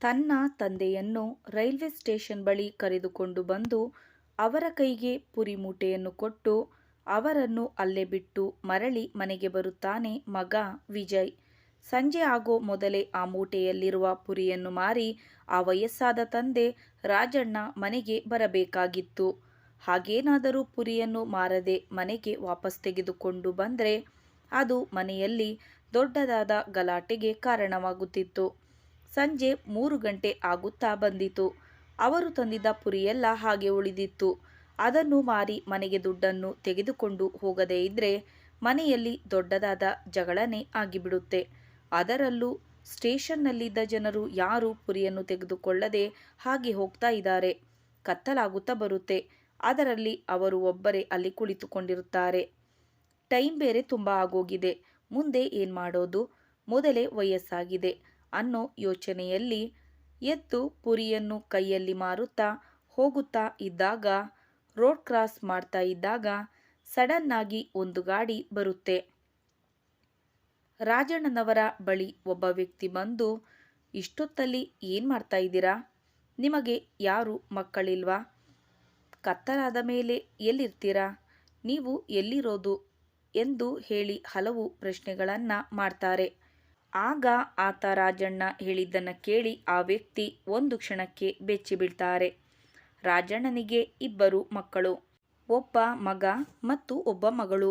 ತನ್ನ ತಂದೆಯನ್ನು railway station ಬಳಿ ಕರೆದುಕೊಂಡು ಬಂದು ಅವರ ಕೈಗೆ ಪುರಿ ಮೂಟೆಯನ್ನು ಕೊಟ್ಟು ಅವರನ್ನು ಅಲ್ಲೇ ಬಿಟ್ಟು ಮರಳಿ ಮನೆಗೆ ಬರುತ್ತಾನೆ ಮಗ ವಿಜಯ್. ಸಂಜೆ ಆಗೋ ಮೊದಲೇ ಆ ಮೂಟೆಯಲ್ಲಿರುವ ಪುರಿಯನ್ನು ಮಾರಿ ಆ ವಯಸ್ಸಾದ ತಂದೆ ರಾಜಣ್ಣ ಮನೆಗೆ ಬರಬೇಕಾಗಿತ್ತು. ಹಾಗೇನಾದರೂ ಪುರಿಯನ್ನು ಮಾರದೆ ಮನೆಗೆ ವಾಪಸ್ ತೆಗೆದುಕೊಂಡು ಬಂದರೆ ಅದು ಮನೆಯಲ್ಲಿ ದೊಡ್ಡದಾದ ಗಲಾಟೆಗೆ ಕಾರಣವಾಗುತ್ತಿತ್ತು. ಸಂಜೆ ಮೂರು ಗಂಟೆ ಆಗುತ್ತಾ ಬಂದಿತು. ಅವರು ತಂದಿದ್ದ ಪುರಿಯೆಲ್ಲ ಹಾಗೆ ಉಳಿದಿತ್ತು. ಅದನ್ನು ಮಾರಿ ಮನೆಗೆ ದುಡ್ಡನ್ನು ತೆಗೆದುಕೊಂಡು ಹೋಗದೇ ಇದ್ರೆ ಮನೆಯಲ್ಲಿ ದೊಡ್ಡದಾದ ಜಗಳನೆ ಆಗಿಬಿಡುತ್ತೆ. ಅದರಲ್ಲೂ ಸ್ಟೇಷನ್ನಲ್ಲಿದ್ದ ಜನರು ಯಾರು ಪುರಿಯನ್ನು ತೆಗೆದುಕೊಳ್ಳದೆ ಹಾಗೆ ಹೋಗ್ತಾ ಇದ್ದಾರೆ ಕತ್ತಲಾಗುತ್ತಾ ಬರುತ್ತೆ. ಅದರಲ್ಲಿ ಅವರು ಒಬ್ಬರೇ ಅಲ್ಲಿ ಕುಳಿತುಕೊಂಡಿರುತ್ತಾರೆ. ಟೈಮ್ ಬೇರೆ ತುಂಬ ಆಗೋಗಿದೆ. ಮುಂದೆ ಏನು ಮಾಡೋದು? ಮೊದಲೇ ವಯಸ್ಸಾಗಿದೆ ಅನ್ನೋ ಯೋಚನೆಯಲ್ಲಿ ಎದ್ದು ಪುರಿಯನ್ನು ಕೈಯಲ್ಲಿ ಮಾರುತ್ತಾ ಹೋಗುತ್ತಾ ಇದ್ದಾಗ, ರೋಡ್ ಕ್ರಾಸ್ ಮಾಡ್ತಾ ಇದ್ದಾಗ ಸಡನ್ನಾಗಿ ಒಂದು ಗಾಡಿ ಬರುತ್ತೆ. ರಾಜಣ್ಣನವರ ಬಳಿ ಒಬ್ಬ ವ್ಯಕ್ತಿ ಬಂದು, ಇಷ್ಟೊತ್ತಲ್ಲಿ ಏನು ಮಾಡ್ತಾ ಇದ್ದೀರಾ? ನಿಮಗೆ ಯಾರು ಮಕ್ಕಳಿಲ್ವಾ? ಕತ್ತಲಾದ ಮೇಲೆ ಎಲ್ಲಿರ್ತೀರಾ? ನೀವು ಎಲ್ಲಿರೋದು? ಎಂದು ಹೇಳಿ ಹಲವು ಪ್ರಶ್ನೆಗಳನ್ನು ಮಾಡ್ತಾರೆ. ಆಗ ಆತ ರಾಜಣ್ಣ ಹೇಳಿದ್ದನ್ನು ಕೇಳಿ ಆ ವ್ಯಕ್ತಿ ಒಂದು ಕ್ಷಣಕ್ಕೆ ಬೆಚ್ಚಿಬೀಳ್ತಾರೆ. ರಾಜಣ್ಣನಿಗೆ ಇಬ್ಬರು ಮಕ್ಕಳು. ಒಬ್ಬ ಮಗ ಮತ್ತು ಒಬ್ಬ ಮಗಳು.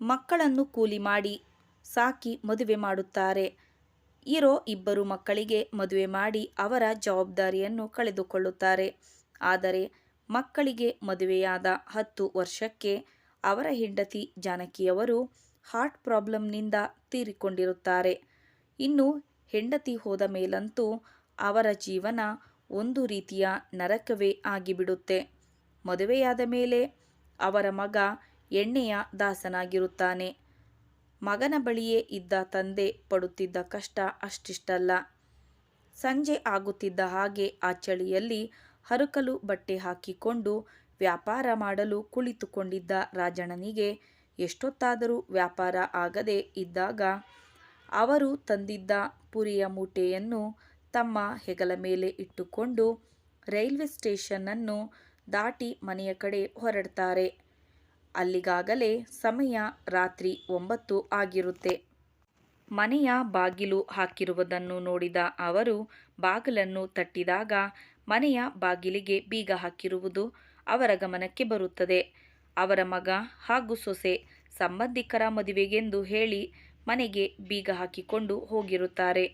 ಮಕ್ಕಳನ್ನು ಕೂಲಿ ಮಾಡಿ ಸಾಕಿ ಮದುವೆ ಮಾಡುತ್ತಾರೆ. ಇರೋ ಇಬ್ಬರು ಮಕ್ಕಳಿಗೆ ಮದುವೆ ಮಾಡಿ ಅವರ ಜವಾಬ್ದಾರಿಯನ್ನು ಕಳೆದುಕೊಳ್ಳುತ್ತಾರೆ. ಆದರೆ ಮಕ್ಕಳಿಗೆ ಮದುವೆಯಾದ ಹತ್ತು ವರ್ಷಕ್ಕೆ ಅವರ ಹೆಂಡತಿ ಜಾನಕಿಯವರು ಹಾರ್ಟ್ ಪ್ರಾಬ್ಲಮ್ನಿಂದ ತೀರಿಕೊಂಡಿರುತ್ತಾರೆ. ಇನ್ನು ಹೆಂಡತಿ ಹೋದ ಮೇಲಂತೂ ಅವರ ಜೀವನ ಒಂದು ರೀತಿಯ ನರಕವೇ ಆಗಿಬಿಡುತ್ತೆ. ಮದುವೆಯಾದ ಮೇಲೆ ಅವರ ಮಗ ಎಣ್ಣೆಯ ದಾಸನಾಗಿರುತ್ತಾನೆ. ಮಗನ ಬಳಿಯೇ ಇದ್ದ ತಂದೆ ಪಡುತ್ತಿದ್ದ ಕಷ್ಟ ಅಷ್ಟಿಷ್ಟಲ್ಲ. ಸಂಜೆ ಆಗುತ್ತಿದ್ದ ಹಾಗೆ ಆ ಚಳಿಯಲ್ಲಿ ಹರಕಲು ಬಟ್ಟೆ ಹಾಕಿಕೊಂಡು ವ್ಯಾಪಾರ ಮಾಡಲು ಕುಳಿತುಕೊಂಡಿದ್ದ ರಾಜಣ್ಣನಿಗೆ ಎಷ್ಟೊತ್ತಾದರೂ ವ್ಯಾಪಾರ ಆಗದೆ ಇದ್ದಾಗ ಅವರು ತಂದಿದ್ದ ಪುರಿಯ ಮೂಟೆಯನ್ನು ತಮ್ಮ ಹೆಗಲ ಮೇಲೆ ಇಟ್ಟುಕೊಂಡು ರೈಲ್ವೆ ಸ್ಟೇಷನ್ನನ್ನು ದಾಟಿ ಮನೆಯ ಕಡೆ ಹೊರಡ್ತಾರೆ. ಅಲ್ಲಿಗಾಗಲೇ ಸಮಯ ರಾತ್ರಿ ಒಂಬತ್ತು ಆಗಿರುತ್ತೆ. ಮನೆಯ ಬಾಗಿಲು ಹಾಕಿರುವುದನ್ನು ನೋಡಿದ ಅವರು ಬಾಗಿಲನ್ನು ತಟ್ಟಿದಾಗ ಮನೆಯ ಬಾಗಿಲಿಗೆ ಬೀಗ ಹಾಕಿರುವುದು ಅವರ ಗಮನಕ್ಕೆ ಬರುತ್ತದೆ. ಅವರ ಮಗ ಹಾಗೂ ಸೊಸೆ ಸಂಬಂಧಿಕರ ಮದುವೆಗೆಂದು ಹೇಳಿ ಮನೆಗೆ ಬೀಗ ಹಾಕಿಕೊಂಡು ಹೋಗಿರುತ್ತಾರೆ.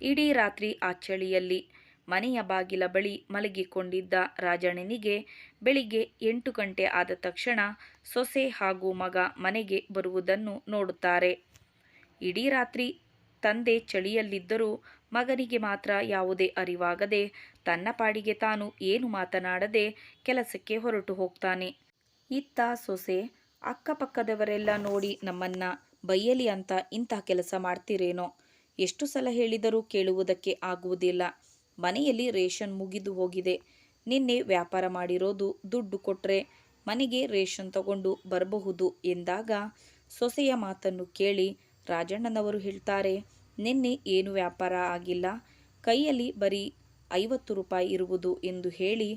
ಇಡೀ ರಾತ್ರಿ ಆ ಚಳಿಯಲ್ಲಿ ಮನೆಯ ಬಾಗಿಲ ಬಳಿ ಮಲಗಿಕೊಂಡಿದ್ದ ರಾಜಣ್ಣನಿಗೆ ಬೆಳಿಗ್ಗೆ ಎಂಟು ಗಂಟೆ ಆದ ತಕ್ಷಣ ಸೊಸೆ ಹಾಗೂ ಮಗ ಮನೆಗೆ ಬರುವುದನ್ನು ನೋಡುತ್ತಾರೆ. ಇಡೀ ರಾತ್ರಿ ತಂದೆ ಚಳಿಯಲ್ಲಿದ್ದರೂ ಮಗನಿಗೆ ಮಾತ್ರ ಯಾವುದೇ ಅರಿವಾಗದೆ ತನ್ನ ಪಾಡಿಗೆ ತಾನು ಏನು ಮಾತನಾಡದೆ ಕೆಲಸಕ್ಕೆ ಹೊರಟು ಹೋಗ್ತಾನೆ. ಇತ್ತ ಸೊಸೆ, ಅಕ್ಕಪಕ್ಕದವರೆಲ್ಲ ನೋಡಿ ನಮ್ಮನ್ನ ಬೈಯಲಿ ಅಂತ ಇಂತಹ ಕೆಲಸ ಮಾಡ್ತೀರೇನೋ? ಎಷ್ಟು ಸಲ ಹೇಳಿದರೂ ಕೇಳುವುದಕ್ಕೆ ಆಗುವುದಿಲ್ಲ. ಮನೆಯಲ್ಲಿ ರೇಷನ್ ಮುಗಿದು ಹೋಗಿದೆ. ನಿನ್ನೆ ವ್ಯಾಪಾರ ಮಾಡಿರೋದು ದುಡ್ಡು ಕೊಟ್ರೆ ಮನೆಗೆ ರೇಷನ್ ತಗೊಂಡು ಬರಬಹುದು ಎಂದಾಗ ಸೊಸೆಯ ಮಾತನ್ನು ಕೇಳಿ ರಾಜಣ್ಣನವರು ಹೇಳ್ತಾರೆ, ನಿನ್ನೆ ಏನು ವ್ಯಾಪಾರ ಆಗಿಲ್ಲ. ಕೈಯಲ್ಲಿ ಬರೀ ಐವತ್ತು ರೂಪಾಯಿ ಇರುವುದು ಎಂದು ಹೇಳಿ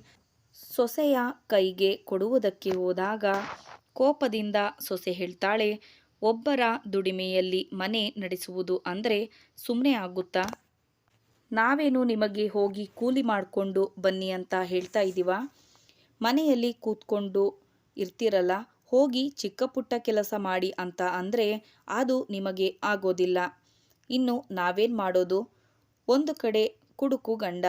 ಸೊಸೆಯ ಕೈಗೆ ಕೊಡುವುದಕ್ಕೆ ಹೋದಾಗ ಕೋಪದಿಂದ ಸೊಸೆ ಹೇಳ್ತಾಳೆ ಒಬ್ಬರ ದುಡಿಮೆಯಲ್ಲಿ ಮನೆ ನಡೆಸುವುದು ಅಂದರೆ ಸುಮ್ಮನೆ ಆಗುತ್ತಾ? ನಾವೇನು ನಿಮಗೆ ಹೋಗಿ ಕೂಲಿ ಮಾಡಿಕೊಂಡು ಬನ್ನಿ ಅಂತ ಹೇಳ್ತಾ ಇದ್ದೀವ ಮನೆಯಲ್ಲಿ ಕೂತ್ಕೊಂಡು ಇರ್ತಿರಲ್ಲ ಹೋಗಿ ಚಿಕ್ಕ ಪುಟ್ಟ ಕೆಲಸ ಮಾಡಿ ಅಂತ ಅಂದರೆ ಅದು ನಿಮಗೆ ಆಗೋದಿಲ್ಲ. ಇನ್ನು ನಾವೇನು ಮಾಡೋದು? ಒಂದು ಕಡೆ ಕುಡುಕು ಗಂಡ,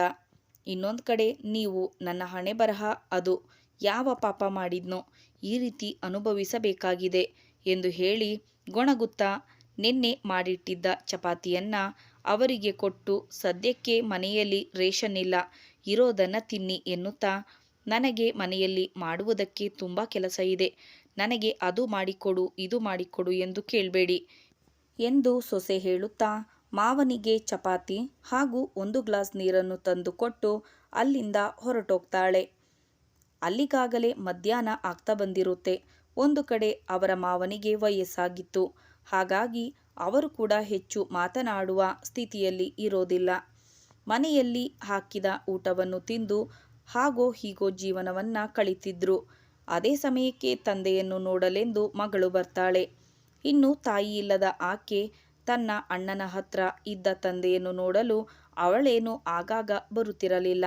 ಇನ್ನೊಂದ್ ಕಡೆ ನೀವು ನನ್ನ ಹಣೆ ಬರಹ, ಅದು ಯಾವ ಪಾಪ ಮಾಡಿದ್ನೋ ಈ ರೀತಿ ಅನುಭವಿಸಬೇಕಾಗಿದೆ ಎಂದು ಹೇಳಿ ಗೊಣಗುತ್ತಾ ನಿನ್ನೆ ಮಾಡಿಟ್ಟಿದ್ದ ಚಪಾತಿಯನ್ನ ಅವರಿಗೆ ಕೊಟ್ಟು ಸದ್ಯಕ್ಕೆ ಮನೆಯಲ್ಲಿ ರೇಷನ್ ಇಲ್ಲ, ಇರೋದನ್ನು ತಿನ್ನಿ ಎನ್ನುತ್ತಾ ನನಗೆ ಮನೆಯಲ್ಲಿ ಮಾಡುವುದಕ್ಕೆ ತುಂಬ ಕೆಲಸ ಇದೆ. ನನಗೆ ಅದು ಮಾಡಿಕೊಡು, ಇದು ಮಾಡಿಕೊಡು ಎಂದು ಕೇಳಬೇಡಿ ಎಂದು ಸೊಸೆ ಹೇಳುತ್ತಾ ಮಾವನಿಗೆ ಚಪಾತಿ ಹಾಗೂ ಒಂದು ಗ್ಲಾಸ್ ನೀರನ್ನು ತಂದುಕೊಟ್ಟು ಅಲ್ಲಿಂದ ಹೊರಟೋಗ್ತಾಳೆ. ಅಲ್ಲಿಗಾಗಲೇ ಮಧ್ಯಾಹ್ನ ಆಗ್ತಾ ಬಂದಿರುತ್ತೆ. ಒಂದು ಕಡೆ ಅವರ ಮಾವನಿಗೆ ವಯಸ್ಸಾಗಿತ್ತು. ಹಾಗಾಗಿ ಅವರು ಕೂಡ ಹೆಚ್ಚು ಮಾತನಾಡುವ ಸ್ಥಿತಿಯಲ್ಲಿ ಇರೋದಿಲ್ಲ. ಮನೆಯಲ್ಲಿ ಹಾಕಿದ ಊಟವನ್ನು ತಿಂದು ಹಾಗೋ ಹೀಗೋ ಜೀವನವನ್ನ ಕಳಿತಿದ್ರು ಅದೇ ಸಮಯಕ್ಕೆ ತಂದೆಯನ್ನು ನೋಡಲೆಂದು ಮಗಳು ಬರ್ತಾಳೆ ಇನ್ನು ತಾಯಿ ಇಲ್ಲದ ಆಕೆ ತನ್ನ ಅಣ್ಣನ ಹತ್ರ ಇದ್ದ ತಂದೆಯನ್ನು ನೋಡಲು ಅವಳೇನು ಆಗಾಗ ಬರುತ್ತಿರಲಿಲ್ಲ.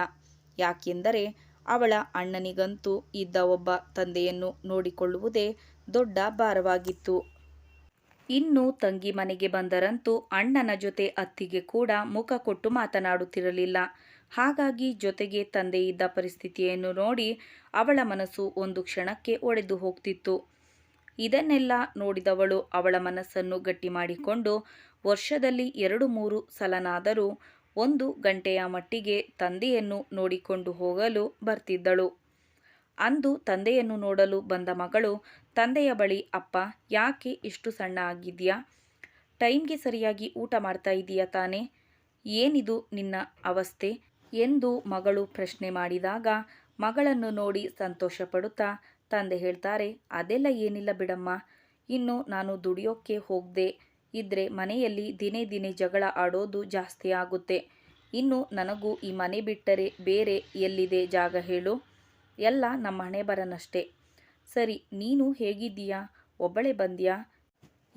ಯಾಕೆಂದರೆ ಅವಳ ಅಣ್ಣನಿಗಂತೂ ಇದ್ದ ಒಬ್ಬ ತಂದೆಯನ್ನು ನೋಡಿಕೊಳ್ಳುವುದೇ ದೊಡ್ಡ ಭಾರವಾಗಿತ್ತು. ಇನ್ನು ತಂಗಿ ಮನೆಗೆ ಬಂದರಂತೂ ಅಣ್ಣನ ಜೊತೆ ಅತ್ತಿಗೆ ಕೂಡ ಮುಖ ಕೊಟ್ಟು ಮಾತನಾಡುತ್ತಿರಲಿಲ್ಲ. ಹಾಗಾಗಿ ಜೊತೆಗೆ ತಂದೆ ಇದ್ದ ಪರಿಸ್ಥಿತಿಯನ್ನು ನೋಡಿ ಅವಳ ಮನಸ್ಸು ಒಂದು ಕ್ಷಣಕ್ಕೆ ಒಡೆದು ಹೋಗ್ತಿತ್ತು. ಇದನ್ನೆಲ್ಲ ನೋಡಿದವಳು ಅವಳ ಮನಸ್ಸನ್ನು ಗಟ್ಟಿ ಮಾಡಿಕೊಂಡು ವರ್ಷದಲ್ಲಿ ಎರಡು ಮೂರು ಸಲನಾದರೂ ಒಂದು ಗಂಟೆಯ ಮಟ್ಟಿಗೆ ತಂದೆಯನ್ನು ನೋಡಿಕೊಂಡು ಹೋಗಲು ಬರ್ತಿದ್ದಳು. ಅಂದು ತಂದೆಯನ್ನು ನೋಡಲು ಬಂದ ಮಗಳು, ತಂದೆಯ ಬಳಿ ಅಪ್ಪ, ಯಾಕೆ ಇಷ್ಟು ಸಣ್ಣ ಆಗಿದ್ಯಾ ಟೈಮ್ಗೆ ಸರಿಯಾಗಿ ಊಟ ಮಾಡ್ತಾ ಇದೀಯಾ ತಾನೇ? ಏನಿದು ನಿನ್ನ ಅವಸ್ಥೆ? ಎಂದು ಮಗಳು ಪ್ರಶ್ನೆ ಮಾಡಿದಾಗ ಮಗಳನ್ನು ನೋಡಿ ಸಂತೋಷ ಪಡುತ್ತಾ ತಂದೆ ಹೇಳ್ತಾರೆ, ಅದೆಲ್ಲ ಏನಿಲ್ಲ ಬಿಡಮ್ಮ. ಇನ್ನು ನಾನು ದುಡಿಯೋಕ್ಕೆ ಹೋಗದೆ ಇದ್ರೆ ಮನೆಯಲ್ಲಿ ದಿನೇ ದಿನೇ ಜಗಳ ಆಡೋದು ಜಾಸ್ತಿ ಆಗುತ್ತೆ. ಇನ್ನು ನನಗೂ ಈ ಮನೆ ಬಿಟ್ಟರೆ ಬೇರೆ ಎಲ್ಲಿದೆ ಜಾಗ ಹೇಳು. ಎಲ್ಲ ನಮ್ಮ ಹಣೆ ಬರನಷ್ಟೇ. ಸರಿ, ನೀನು ಹೇಗಿದ್ದೀಯಾ? ಒಬ್ಬಳೆ ಬಂದ್ಯಾ?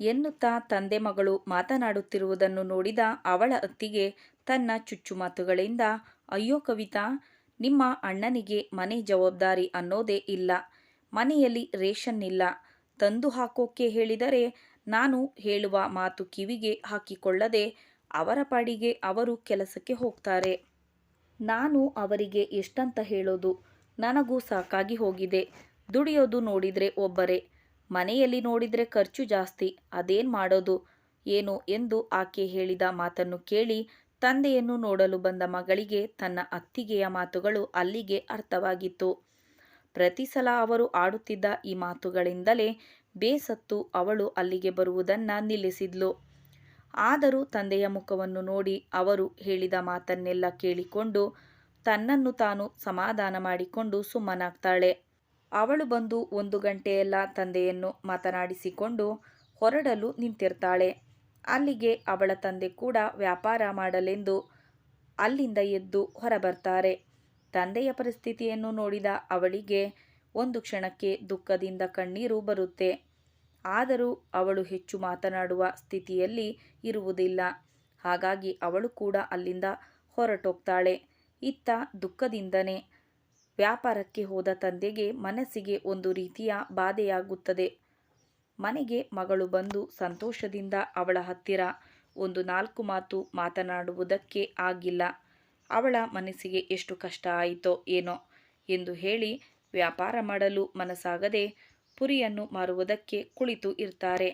ಎನ್ನುತ್ತಾ ತಂದೆ ಮಗಳು ಮಾತನಾಡುತ್ತಿರುವುದನ್ನು ನೋಡಿದ ಅವಳ ಅತ್ತಿಗೆ ತನ್ನ ಚುಚ್ಚು ಮಾತುಗಳಿಂದ, ಅಯ್ಯೋ ಕವಿತಾ, ನಿಮ್ಮ ಅಣ್ಣನಿಗೆ ಮನೆ ಜವಾಬ್ದಾರಿ ಅನ್ನೋದೇ ಇಲ್ಲ. ಮನೆಯಲ್ಲಿ ರೇಷನ್ ಇಲ್ಲ ತಂದು ಹಾಕೋಕೆ ಹೇಳಿದರೆ ನಾನು ಹೇಳುವ ಮಾತು ಕಿವಿಗೆ ಹಾಕಿಕೊಳ್ಳದೆ ಅವರ ಪಾಡಿಗೆ ಅವರು ಕೆಲಸಕ್ಕೆ ಹೋಗ್ತಾರೆ. ನಾನು ಅವರಿಗೆ ಎಷ್ಟಂತ ಹೇಳೋದು? ನನಗೂ ಸಾಕಾಗಿ ಹೋಗಿದೆ. ದುಡಿಯೋದು ನೋಡಿದರೆ ಒಬ್ಬರೇ. ಮನೆಯಲ್ಲಿ ನೋಡಿದರೆ ಖರ್ಚು ಜಾಸ್ತಿ. ಅದೇನು ಮಾಡೋದು? ಏನು ಎಂದು ಆಕೆ ಹೇಳಿದ ಮಾತನ್ನು ಕೇಳಿ ತಂದೆಯನ್ನು ನೋಡಲು ಬಂದ ಮಗಳಿಗೆ ತನ್ನ ಅತ್ತಿಗೆಯ ಮಾತುಗಳು ಅಲ್ಲಿಗೆ ಅರ್ಥವಾಗಿತ್ತು. ಪ್ರತಿ ಸಲ ಅವರು ಆಡುತ್ತಿದ್ದ ಈ ಮಾತುಗಳಿಂದಲೇ ಬೇಸತ್ತು ಅವಳು ಅಲ್ಲಿಗೆ ಬರುವುದನ್ನು ನಿಲ್ಲಿಸಿದ್ಲು. ಆದರೂ ತಂದೆಯ ಮುಖವನ್ನು ನೋಡಿ ಅವರು ಹೇಳಿದ ಮಾತನ್ನೆಲ್ಲ ಕೇಳಿಕೊಂಡು ತನ್ನನ್ನು ತಾನು ಸಮಾಧಾನ ಮಾಡಿಕೊಂಡು ಸುಮ್ಮನಾಗ್ತಾಳೆ. ಅವಳು ಬಂದು ಒಂದು ಗಂಟೆಯೆಲ್ಲ ತಂದೆಯನ್ನು ಮಾತನಾಡಿಸಿಕೊಂಡು ಹೊರಡಲು ನಿಂತಿರ್ತಾಳೆ. ಅಲ್ಲಿಗೆ ಅವಳ ತಂದೆ ಕೂಡ ವ್ಯಾಪಾರ ಮಾಡಲೆಂದು ಅಲ್ಲಿಂದ ಎದ್ದು ಹೊರಬರ್ತಾರೆ. ತಂದೆಯ ಪರಿಸ್ಥಿತಿಯನ್ನು ನೋಡಿದ ಅವಳಿಗೆ ಒಂದು ಕ್ಷಣಕ್ಕೆ ದುಃಖದಿಂದ ಕಣ್ಣೀರು ಬರುತ್ತೆ. ಆದರೂ ಅವಳು ಹೆಚ್ಚು ಮಾತನಾಡುವ ಸ್ಥಿತಿಯಲ್ಲಿ ಇರುವುದಿಲ್ಲ. ಹಾಗಾಗಿ ಅವಳು ಕೂಡ ಅಲ್ಲಿಂದ ಹೊರಟೋಗ್ತಾಳೆ. ಇತ್ತ ದುಃಖದಿಂದನೇ ವ್ಯಾಪಾರಕ್ಕೆ ಹೋದ ತಂದೆಗೆ ಮನಸ್ಸಿಗೆ ಒಂದು ರೀತಿಯ ಬಾಧೆಯಾಗುತ್ತದೆ. ಮನೆಗೆ ಮಗಳು ಬಂದು ಸಂತೋಷದಿಂದ ಅವಳ ಹತ್ತಿರ ಒಂದು ನಾಲ್ಕು ಮಾತು ಮಾತನಾಡುವುದಕ್ಕೆ ಆಗಿಲ್ಲ. ಅವಳ ಮನಸ್ಸಿಗೆ ಎಷ್ಟು ಕಷ್ಟ ಆಯಿತೋ ಏನೋ ಎಂದು ಹೇಳಿ ವ್ಯಾಪಾರ ಮಾಡಲು ಮನಸ್ಸಾಗದೆ ಪುರಿಯನ್ನು ಮಾರುವುದಕ್ಕೆ ಕುಳಿತು ಇರ್ತಾರೆ.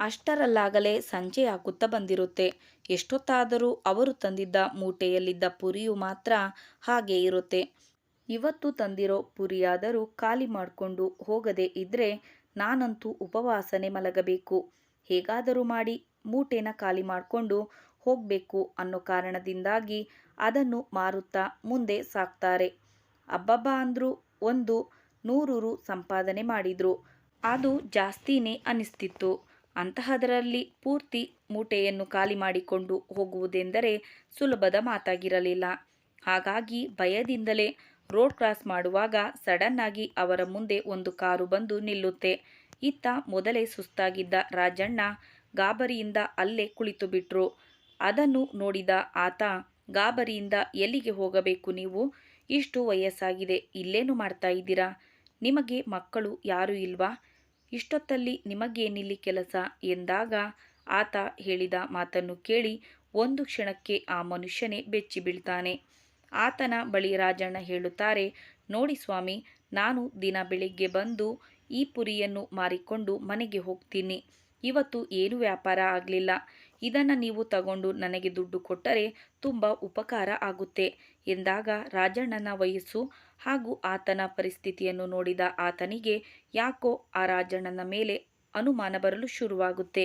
ಅಷ್ಟರಲ್ಲಾಗಲೇ ಸಂಜೆಯಾಗುತ್ತಾ ಬಂದಿರುತ್ತೆ. ಎಷ್ಟೊತ್ತಾದರೂ ಅವರು ತಂದಿದ್ದ ಮೂಟೆಯಲ್ಲಿದ್ದ ಪುರಿಯು ಮಾತ್ರ ಹಾಗೆ ಇರುತ್ತೆ. ಇವತ್ತು ತಂದಿರೋ ಪುರಿಯಾದರೂ ಖಾಲಿ ಮಾಡಿಕೊಂಡು ಹೋಗದೆ ಇದ್ರೆ ನಾನಂತೂ ಉಪವಾಸನೆ ಮಲಗಬೇಕು. ಹೇಗಾದರೂ ಮಾಡಿ ಮೂಟೆನ ಖಾಲಿ ಮಾಡಿಕೊಂಡು ಹೋಗಬೇಕು ಅನ್ನೋ ಕಾರಣದಿಂದಾಗಿ ಅದನ್ನು ಮಾರುತ್ತಾ ಮುಂದೆ ಸಾಕ್ತಾರೆ. ಅಬ್ಬಬ್ಬ ಅಂದ್ರು ಒಂದು ನೂರು ರು ಸಂಪಾದನೆ ಮಾಡಿದ್ರು. ಅದು ಜಾಸ್ತಿನೇ ಅನಿಸ್ತಿತ್ತು. ಅಂತಹದರಲ್ಲಿ ಪೂರ್ತಿ ಮೂಟೆಯನ್ನು ಖಾಲಿ ಮಾಡಿಕೊಂಡು ಹೋಗುವುದೆಂದರೆ ಸುಲಭದ ಮಾತಾಗಿರಲಿಲ್ಲ. ಹಾಗಾಗಿ ಭಯದಿಂದಲೇ ರೋಡ್ ಕ್ರಾಸ್ ಮಾಡುವಾಗ ಸಡನ್ ಆಗಿ ಅವರ ಮುಂದೆ ಒಂದು ಕಾರು ಬಂದು ನಿಲ್ಲುತ್ತೆ. ಇತ್ತ ಮೊದಲೇ ಸುಸ್ತಾಗಿದ್ದ ರಾಜಣ್ಣ ಗಾಬರಿಯಿಂದ ಅಲ್ಲೇ ಕುಳಿತು ಬಿಟ್ರು ಅದನ್ನು ನೋಡಿದ ಆತ ಗಾಬರಿಯಿಂದ ಎಲ್ಲಿಗೆ ಹೋಗಬೇಕು ನೀವು? ಇಷ್ಟು ವಯಸ್ಸಾಗಿದೆ, ಇಲ್ಲೇನು ಮಾಡ್ತಾ ಇದ್ದೀರಾ? ನಿಮಗೆ ಮಕ್ಕಳು ಯಾರೂ ಇಲ್ವಾ? ಇಷ್ಟೊತ್ತಲ್ಲಿ ನಿಮಗೇನಿಲ್ಲಿ ಕೆಲಸ? ಎಂದಾಗ ಆತ ಹೇಳಿದ ಮಾತನ್ನು ಕೇಳಿ ಒಂದು ಕ್ಷಣಕ್ಕೆ ಆ ಮನುಷ್ಯನೇ ಬೆಚ್ಚಿ ಬೀಳ್ತಾನೆ. ಆತನ ಬಳಿ ರಾಜಣ್ಣ ಹೇಳುತ್ತಾರೆ, ನೋಡಿ ಸ್ವಾಮಿ, ನಾನು ದಿನ ಬೆಳಿಗ್ಗೆ ಬಂದು ಈ ಪುರಿಯನ್ನು ಮಾರಿಕೊಂಡು ಮನೆಗೆ ಹೋಗ್ತೀನಿ. ಇವತ್ತು ಏನು ವ್ಯಾಪಾರ ಆಗಲಿಲ್ಲ. ಇದನ್ನು ನೀವು ತಗೊಂಡು ನನಗೆ ದುಡ್ಡು ಕೊಟ್ಟರೆ ತುಂಬ ಉಪಕಾರ ಆಗುತ್ತೆ ಎಂದಾಗ ರಾಜಣ್ಣನ ವಯಸ್ಸು ಹಾಗೂ ಆತನ ಪರಿಸ್ಥಿತಿಯನ್ನು ನೋಡಿದ ಆತನಿಗೆ ಯಾಕೋ ಆ ರಾಜಣ್ಣನ ಮೇಲೆ ಅನುಮಾನ ಬರಲು ಶುರುವಾಗುತ್ತೆ.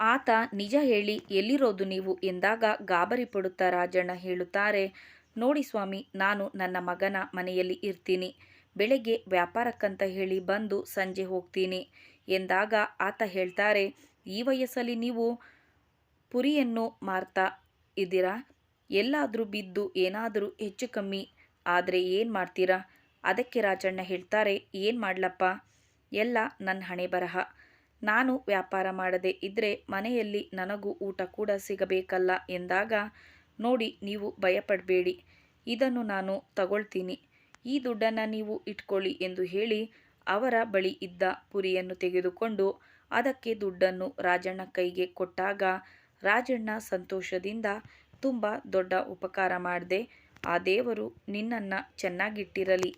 ಆತ, ನಿಜ ಹೇಳಿ, ಎಲ್ಲಿರೋದು ನೀವು? ಎಂದಾಗ ಗಾಬರಿ ಪಡುತ್ತಾ ರಾಜಣ್ಣ ಹೇಳುತ್ತಾರೆ, ನೋಡಿ ಸ್ವಾಮಿ, ನಾನು ನನ್ನ ಮಗನ ಮನೆಯಲ್ಲಿ ಇರ್ತೀನಿ. ಬೆಳಗ್ಗೆ ವ್ಯಾಪಾರಕ್ಕಂತ ಹೇಳಿ ಬಂದು ಸಂಜೆ ಹೋಗ್ತೀನಿ. ಎಂದಾಗ ಆತ ಹೇಳ್ತಾರೆ, ಈ ವಯಸ್ಸಲ್ಲಿ ನೀವು ಪುರಿಯನ್ನು ಮಾರ್ತಾ ಇದ್ದೀರಾ? ಎಲ್ಲಾದರೂ ಬಿದ್ದು ಏನಾದರೂ ಹೆಚ್ಚು ಕಮ್ಮಿ. ಆದರೆ ಏನು ಮಾಡ್ತೀರಾ? ಅದಕ್ಕೆ ರಾಜಣ್ಣ ಹೇಳ್ತಾರೆ, ಏನು ಮಾಡಲಪ್ಪ? ಎಲ್ಲ ನನ್ನ ಹಣೆ ಬರಹ. ನಾನು ವ್ಯಾಪಾರ ಮಾಡದೆ ಇದ್ದರೆ ಮನೆಯಲ್ಲಿ ನನಗೂ ಊಟ ಕೂಡ ಸಿಗಬೇಕಲ್ಲ ಎಂದಾಗ, ನೋಡಿ ನೀವು ಭಯಪಡಬೇಡಿ. ಇದನ್ನು ನಾನು ತಗೊಳ್ತೀನಿ. ಈ ದುಡ್ಡನ್ನು ನೀವು ಇಟ್ಕೊಳ್ಳಿ ಎಂದು ಹೇಳಿ ಅವರ ಬಳಿ ಇದ್ದ ಪುರಿಯನ್ನು ತೆಗೆದುಕೊಂಡು ಅದಕ್ಕೆ ದುಡ್ಡನ್ನು ರಾಜಣ್ಣ ಕೈಗೆ ಕೊಟ್ಟಾಗ ರಾಜಣ್ಣ ಸಂತೋಷದಿಂದ ತುಂಬ ದೊಡ್ಡ ಉಪಕಾರ ಮಾಡಿದೆ, ಆ ದೇವರು ನಿನ್ನನ್ನು ಚೆನ್ನಾಗಿಟ್ಟಿರಲಿ.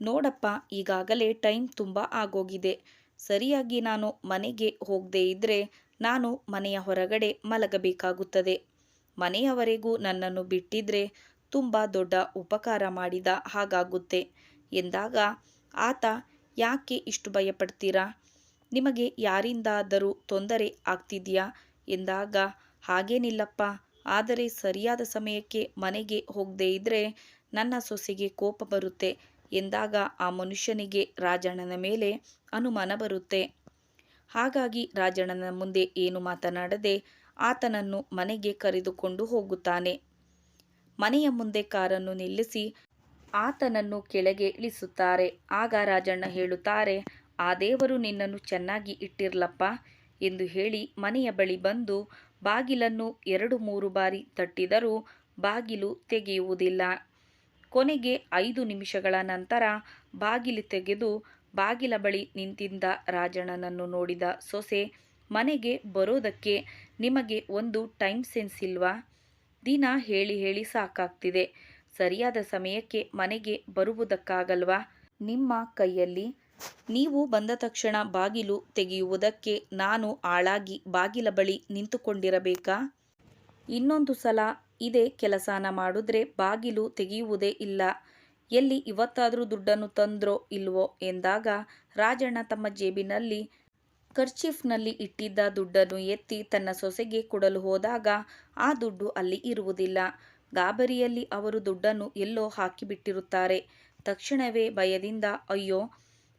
ನೋಡಪ್ಪ, ಈಗಾಗಲೇ ಟೈಮ್ ತುಂಬ ಆಗೋಗಿದೆ. ಸರಿಯಾಗಿ ನಾನು ಮನೆಗೆ ಹೋಗದೇ ಇದ್ದರೆ ನಾನು ಮನೆಯ ಹೊರಗಡೆ ಮಲಗಬೇಕಾಗುತ್ತದೆ. ಮನೆಯವರೆಗೂ ನನ್ನನ್ನು ಬಿಟ್ಟಿದ್ರೆ ತುಂಬ ದೊಡ್ಡ ಉಪಕಾರ ಮಾಡಿದ ಹಾಗಾಗುತ್ತೆ. ಎಂದಾಗ, ಆತ, ಯಾಕೆ ಇಷ್ಟು ಭಯಪಡ್ತೀರಾ? ನಿಮಗೆ ಯಾರಿಂದಾದರೂ ತೊಂದರೆ ಆಗ್ತಿದೆಯಾ? ಎಂದಾಗ, ಹಾಗೇನಿಲ್ಲಪ್ಪ, ಆದರೆ ಸರಿಯಾದ ಸಮಯಕ್ಕೆ ಮನೆಗೆ ಹೋಗದೇ ಇದ್ದರೆ ನನ್ನ ಸೊಸೆಗೆ ಕೋಪ ಬರುತ್ತೆ, ಎಂದಾಗ ಆ ಮನುಷ್ಯನಿಗೆ ರಾಜಣ್ಣನ ಮೇಲೆ ಅನುಮಾನ ಬರುತ್ತೆ. ಹಾಗಾಗಿ ರಾಜಣ್ಣನ ಮುಂದೆ ಏನು ಮಾತನಾಡದೆ ಆತನನ್ನು ಮನೆಗೆ ಕರೆದುಕೊಂಡು ಹೋಗುತ್ತಾನೆ. ಮನೆಯ ಮುಂದೆ ಕಾರನ್ನು ನಿಲ್ಲಿಸಿ ಆತನನ್ನು ಕೆಳಗೆ ಇಳಿಸುತ್ತಾರೆ. ಆಗ ರಾಜಣ್ಣ ಹೇಳುತ್ತಾರೆ, ಆ ದೇವರು ನಿನ್ನನ್ನು ಚೆನ್ನಾಗಿ ಇಟ್ಟಿರ್ಲಪ್ಪ ಎಂದು ಹೇಳಿ ಮನೆಯ ಬಳಿ ಬಂದು ಬಾಗಿಲನ್ನು ಎರಡು ಮೂರು ಬಾರಿ ತಟ್ಟಿದರೂ ಬಾಗಿಲು ತೆಗೆಯುವುದಿಲ್ಲ. ಕೊನೆಗೆ ಐದು ನಿಮಿಷಗಳ ನಂತರ ಬಾಗಿಲು ತೆಗೆದು ಬಾಗಿಲ ಬಳಿ ನಿಂತಿದ್ದ ರಾಜಣ್ಣನನ್ನು ನೋಡಿದ ಸೊಸೆ, ಮನೆಗೆ ಬರೋದಕ್ಕೆ ನಿಮಗೆ ಒಂದು ಟೈಮ್ ಸೆನ್ಸ್ ಇಲ್ವಾ? ದಿನ ಹೇಳಿ ಹೇಳಿ ಸಾಕಾಗ್ತಿದೆ. ಸರಿಯಾದ ಸಮಯಕ್ಕೆ ಮನೆಗೆ ಬರುವುದಕ್ಕಾಗಲ್ವಾ? ನಿಮ್ಮ ಕೈಯಲ್ಲಿ ನೀವು ಬಂದ ತಕ್ಷಣ ಬಾಗಿಲು ತೆಗೆಯುವುದಕ್ಕೆ ನಾನು ಆಳಾಗಿ ಬಾಗಿಲ ಬಳಿ ನಿಂತುಕೊಂಡಿರಬೇಕಾ? ಇನ್ನೊಂದು ಸಲ ಇದೇ ಕೆಲಸನ ಮಾಡಿದ್ರೆ ಬಾಗಿಲು ತೆಗೆಯುವುದೇ ಇಲ್ಲ. ಎಲ್ಲಿ ಇವತ್ತಾದರೂ ದುಡ್ಡನ್ನು ತಂದ್ರೋ ಇಲ್ವೋ ಎಂದಾಗ ರಾಜಣ್ಣ ತಮ್ಮ ಜೇಬಿನಲ್ಲಿ ಕರ್ಚೀಫ್ನಲ್ಲಿ ಇಟ್ಟಿದ್ದ ದುಡ್ಡನ್ನು ಎತ್ತಿ ತನ್ನ ಸೊಸೆಗೆ ಕೊಡಲು ಹೋದಾಗ ಆ ದುಡ್ಡು ಅಲ್ಲಿ ಇರುವುದಿಲ್ಲ. ಗಾಬರಿಯಲ್ಲಿ ಅವರು ದುಡ್ಡನ್ನು ಎಲ್ಲೋ ಹಾಕಿಬಿಟ್ಟಿರುತ್ತಾರೆ. ತಕ್ಷಣವೇ ಭಯದಿಂದ, ಅಯ್ಯೋ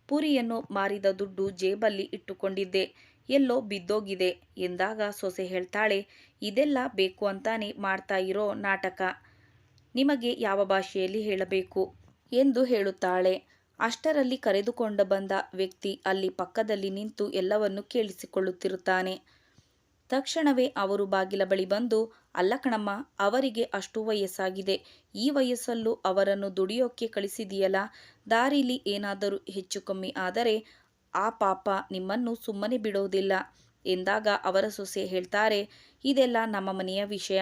ಪುರಿಯನ್ನು ಮಾರಿದ ದುಡ್ಡು ಜೇಬಲ್ಲಿ ಇಟ್ಟುಕೊಂಡಿದ್ದೆ. ಎಲ್ಲೋ ಬಿದ್ದೋಗಿದೆ. ಎಂದಾಗ ಸೊಸೆ ಹೇಳ್ತಾಳೆ, ಇದೆಲ್ಲ ಬೇಕು ಅಂತಾನೆ ಮಾಡ್ತಾ ಇರೋ ನಾಟಕ. ನಿಮಗೆ ಯಾವ ಭಾಷೆಯಲ್ಲಿ ಹೇಳಬೇಕು? ಎಂದು ಹೇಳುತ್ತಾಳೆ. ಅಷ್ಟರಲ್ಲಿ ಕರೆದುಕೊಂಡು ಬಂದ ವ್ಯಕ್ತಿ ಅಲ್ಲಿ ಪಕ್ಕದಲ್ಲಿ ನಿಂತು ಎಲ್ಲವನ್ನು ಕೇಳಿಸಿಕೊಳ್ಳುತ್ತಿರುತ್ತಾನೆ. ತಕ್ಷಣವೇ ಅವರು ಬಾಗಿಲ ಬಳಿ ಬಂದು, ಅಲ್ಲ ಕಣಮ್ಮ, ಅವರಿಗೆ ಅಷ್ಟು ವಯಸ್ಸಾಗಿದೆ. ಈ ವಯಸ್ಸಲ್ಲೂ ಅವರನ್ನು ದುಡಿಯೋಕ್ಕೆ ಕಳಿಸಿದೆಯಲ್ಲ. ದಾರಿಲಿ ಏನಾದರೂ ಹೆಚ್ಚು ಕಮ್ಮಿ ಆದರೆ ಆ ಪಾಪ ನಿಮ್ಮನ್ನು ಸುಮ್ಮನೆ ಬಿಡೋದಿಲ್ಲ ಎಂದಾಗ ಅವರ ಸೊಸೆ ಹೇಳ್ತಾರೆ, ಇದೆಲ್ಲ ನಮ್ಮ ಮನೆಯ ವಿಷಯ.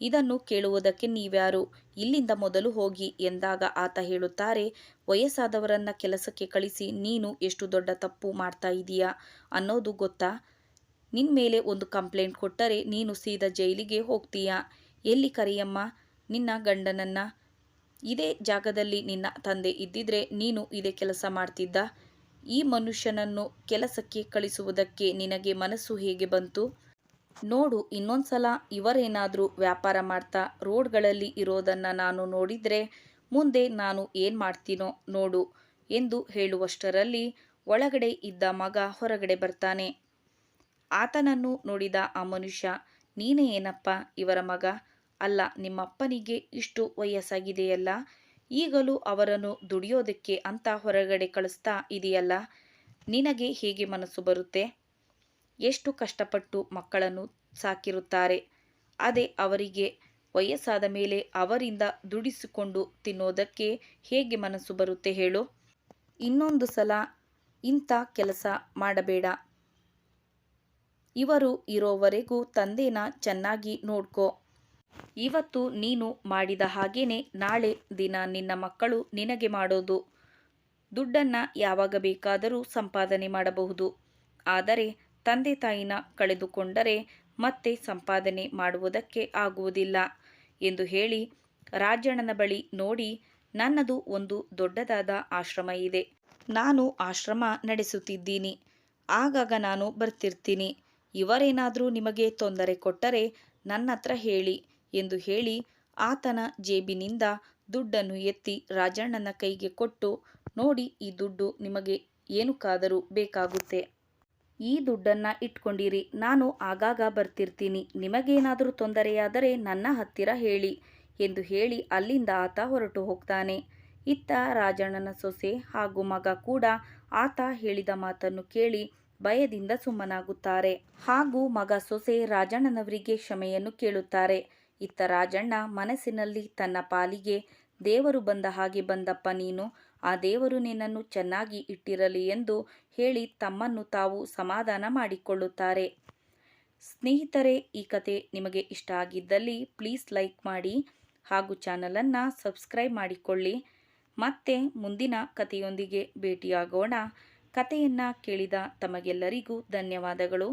ಇದನ್ನು ಕೇಳುವುದಕ್ಕೆ ನೀವ್ಯಾರು? ಇಲ್ಲಿಂದ ಮೊದಲು ಹೋಗಿ ಎಂದಾಗ ಆತ ಹೇಳುತ್ತಾರೆ, ವಯಸ್ಸಾದವರನ್ನ ಕೆಲಸಕ್ಕೆ ಕಳಿಸಿ, ನೀನು ಎಷ್ಟು ದೊಡ್ಡ ತಪ್ಪು ಮಾಡ್ತಾ ಇದೀಯಾ ಅನ್ನೋದು ಗೊತ್ತಾ? ನಿನ್ನ ಮೇಲೆ ಒಂದು ಕಂಪ್ಲೇಂಟ್ ಕೊಟ್ಟರೆ ನೀನು ಸೀದಾ ಜೈಲಿಗೆ ಹೋಗ್ತೀಯಾ? ಎಲ್ಲಿ ಕರಿಯಮ್ಮ? ನಿನ್ನ ಗಂಡನನ್ನ? ಇದೇ ಜಾಗದಲ್ಲಿ ನಿನ್ನ ತಂದೆ ಇದ್ದಿದ್ರೆ ನೀನು ಇದೇ ಕೆಲಸ ಮಾಡ್ತಿದ್ದ? ಈ ಮನುಷ್ಯನನ್ನು ಕೆಲಸಕ್ಕೆ ಕಳಿಸುವುದಕ್ಕೆ ನಿನಗೆ ಮನಸ್ಸು ಹೇಗೆ ಬಂತು? ನೋಡು, ಇನ್ನೊಂದ್ಸಲ ಇವರೇನಾದರೂ ವ್ಯಾಪಾರ ಮಾಡ್ತಾ ರೋಡ್ಗಳಲ್ಲಿ ಇರೋದನ್ನು ನಾನು ನೋಡಿದರೆ ಮುಂದೆ ನಾನು ಏನು ಮಾಡ್ತೀನೋ ನೋಡು ಎಂದು ಹೇಳುವಷ್ಟರಲ್ಲಿ ಒಳಗಡೆ ಇದ್ದ ಮಗ ಹೊರಗಡೆ ಬರ್ತಾನೆ. ಆತನನ್ನು ನೋಡಿದ ಆ ಮನುಷ್ಯ, ನೀನೇ ಏನಪ್ಪ ಇವರ ಮಗ? ಅಲ್ಲ, ನಿಮ್ಮಪ್ಪನಿಗೆ ಇಷ್ಟು ವಯಸ್ಸಾಗಿದೆಯಲ್ಲ? ಈಗಲೂ ಅವರನ್ನು ದುಡಿಯೋದಕ್ಕೆ ಅಂತ ಹೊರಗಡೆ ಕಳಿಸ್ತಾ ಇದೆಯಲ್ಲ? ನಿನಗೆ ಹೇಗೆ ಮನಸ್ಸು ಬರುತ್ತೆ? ಎಷ್ಟು ಕಷ್ಟಪಟ್ಟು ಮಕ್ಕಳನ್ನು ಸಾಕಿರುತ್ತಾರೆ. ಅದೇ ಅವರಿಗೆ ವಯಸ್ಸಾದ ಮೇಲೆ ಅವರಿಂದ ದುಡಿಸಿಕೊಂಡು ತಿನ್ನೋದಕ್ಕೆ ಹೇಗೆ ಮನಸ್ಸು ಬರುತ್ತೆ ಹೇಳು? ಇನ್ನೊಂದು ಸಲ ಇಂಥ ಕೆಲಸ ಮಾಡಬೇಡ. ಇವರು ಇರೋವರೆಗೂ ತಂದೆನ ಚೆನ್ನಾಗಿ ನೋಡ್ಕೋ. ಇವತ್ತು ನೀನು ಮಾಡಿದ ಹಾಗೇನೆ ನಾಳೆ ದಿನ ನಿನ್ನ ಮಕ್ಕಳು ನಿನಗೆ ಮಾಡೋದು. ದುಡ್ಡನ್ನು ಯಾವಾಗ ಬೇಕಾದರೂ ಸಂಪಾದನೆ ಮಾಡಬಹುದು. ಆದರೆ ತಂದೆ ತಾಯಿನ ಕಳೆದುಕೊಂಡರೆ ಮತ್ತೆ ಸಂಪಾದನೆ ಮಾಡುವುದಕ್ಕೆ ಆಗುವುದಿಲ್ಲ ಎಂದು ಹೇಳಿ ರಾಜಣ್ಣನ ಬಳಿ ನೋಡಿ ನನ್ನದು ಒಂದು ದೊಡ್ಡದಾದ ಆಶ್ರಮ ಇದೆ. ನಾನು ಆಶ್ರಮ ನಡೆಸುತ್ತಿದ್ದೀನಿ. ಆಗಾಗ ನಾನು ಬರ್ತಿರ್ತೀನಿ. ಇವರೇನಾದರೂ ನಿಮಗೆ ತೊಂದರೆ ಕೊಟ್ಟರೆ ನನ್ನ ಹತ್ರ ಹೇಳಿ ಎಂದು ಹೇಳಿ ಆತನ ಜೇಬಿನಿಂದ ದುಡ್ಡನ್ನು ಎತ್ತಿ ರಾಜಣ್ಣನ ಕೈಗೆ ಕೊಟ್ಟು, ನೋಡಿ, ಈ ದುಡ್ಡು ನಿಮಗೆ ಏನಕ್ಕಾದರೂ ಬೇಕಾಗುತ್ತೆ. ಈ ದುಡ್ಡನ್ನು ಇಟ್ಕೊಂಡಿರಿ. ನಾನು ಆಗಾಗ ಬರ್ತಿರ್ತೀನಿ. ನಿಮಗೇನಾದರೂ ತೊಂದರೆಯಾದರೆ ನನ್ನ ಹತ್ತಿರ ಹೇಳಿ ಎಂದು ಹೇಳಿ ಅಲ್ಲಿಂದ ಆತ ಹೊರಟು ಹೋಗ್ತಾನೆ. ಇತ್ತ ರಾಜಣ್ಣನ ಸೊಸೆ ಹಾಗೂ ಮಗ ಕೂಡ ಆತ ಹೇಳಿದ ಮಾತನ್ನು ಕೇಳಿ ಭಯದಿಂದ ಸುಮ್ಮನಾಗುತ್ತಾರೆ. ಹಾಗೂ ಮಗ ಸೊಸೆ ರಾಜಣ್ಣನವರಿಗೆ ಕ್ಷಮೆಯನ್ನು ಕೇಳುತ್ತಾರೆ. ಇತ್ತ ರಾಜಣ್ಣ ಮನಸ್ಸಿನಲ್ಲಿ ತನ್ನ ಪಾಲಿಗೆ, ದೇವರು ಬಂದ ಹಾಗೆ ಬಂದಪ್ಪ ನೀನು, ಆ ದೇವರು ನಿನ್ನನ್ನು ಚೆನ್ನಾಗಿ ಇಟ್ಟಿರಲಿ ಎಂದು ಹೇಳಿ ತಮ್ಮನ್ನು ತಾವು ಸಮಾಧಾನ ಮಾಡಿಕೊಳ್ಳುತ್ತಾರೆ. ಸ್ನೇಹಿತರೆ, ಈ ಕತೆ ನಿಮಗೆ ಇಷ್ಟ ಆಗಿದ್ದಲ್ಲಿ ಪ್ಲೀಸ್ ಲೈಕ್ ಮಾಡಿ ಹಾಗೂ ಚಾನಲನ್ನು ಸಬ್ಸ್ಕ್ರೈಬ್ ಮಾಡಿಕೊಳ್ಳಿ. ಮತ್ತೆ ಮುಂದಿನ ಕಥೆಯೊಂದಿಗೆ ಭೇಟಿಯಾಗೋಣ. ಕಥೆಯನ್ನು ಕೇಳಿದ ತಮಗೆಲ್ಲರಿಗೂ ಧನ್ಯವಾದಗಳು.